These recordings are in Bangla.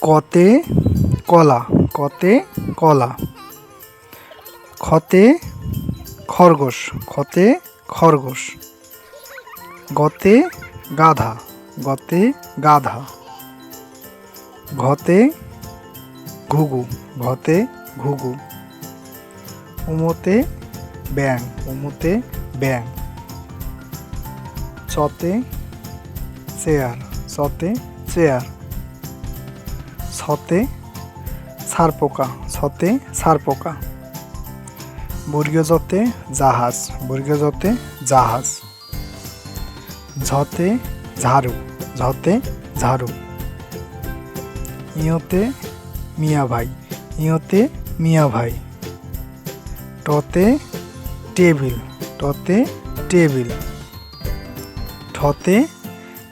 কতে কলা কতে কলা। খতে খরগোশ খতে খরগোশ। গতে গাধা গতে গাধা। ঘতে ঘুঘু ঘতে ঘুঘু। উমোতে ব্যাং উমোতে ব্যাং চতে চেয়ার চতে চেয়ার। ছতে ছারপোকা ছতে ছারপোকা বর্গীয় যতে জাহাজ, বর্গীয় যতে জাহাজ। ঝতে ঝাড়ু ঝতে ঝাড়ু। ইয়তে মিয়া ভাই, ইয়তে মিয়া ভাই। টতে টেবিল টতে টেবিল। ঠতে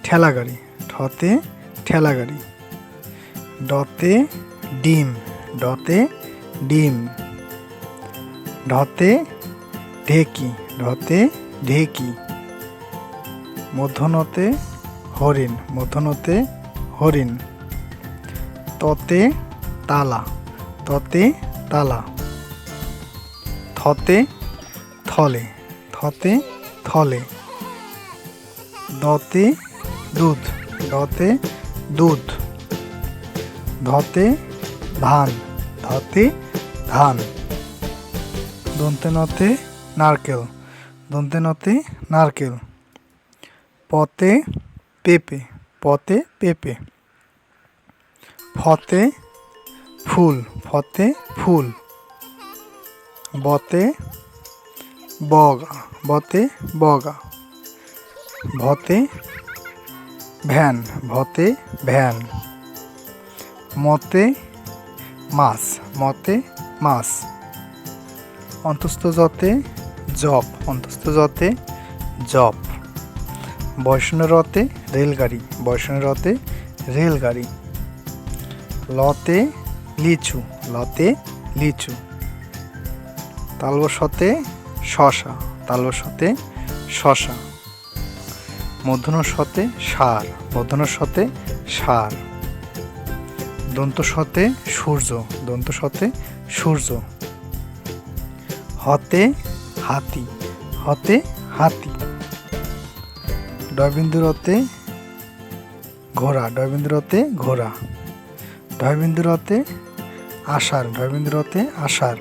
ঠেলাগাড়ি ঠতে ঠেলাগাড়ি। ডতে ডিম ডতে ডিম। ঢতে ঢেকি ঢতে ঢেকি। মধ্যনতে হরিণ মধ্যনতে হরিণ। ততে তালা ততে তালা। থতে থলে থতে থলে। দতে দুধ দতে দুধ। ধতে ধান ধতে ধান। দন্তে নতে নারকেল দন্তে নতে নারকেল। পতে পেঁপে পতে পেঁপে। ফতে ফুল ফতে ফুল। বতে বগা বতে বগা। ভতে ভ্যান ভতে ভ্যান। মতে মাছ মতে মাছ। অন্তস্থ যতে জপ অন্তস্থ যতে জপ। বৈষ্ণরতে রেলগাড়ি বৈষ্ণরতে রেলগাড়ি। লতে লিচু লতে লিচু। তালবসতে শশা তালবসতে শশা। মধ্যনস্বতে সার মধ্যনস্বতে সার। দন্তস্বতে সূর্য সতে সূর্য। হতে হাতি হতে হাতি। ডয়বিন্দুরতে ঘোড়া ডয়বিন্দুরতে ঘোড়া। ডয়বিন্দুরতে আষাঢ় ডয়বিন্দুরতে আষাঢ়।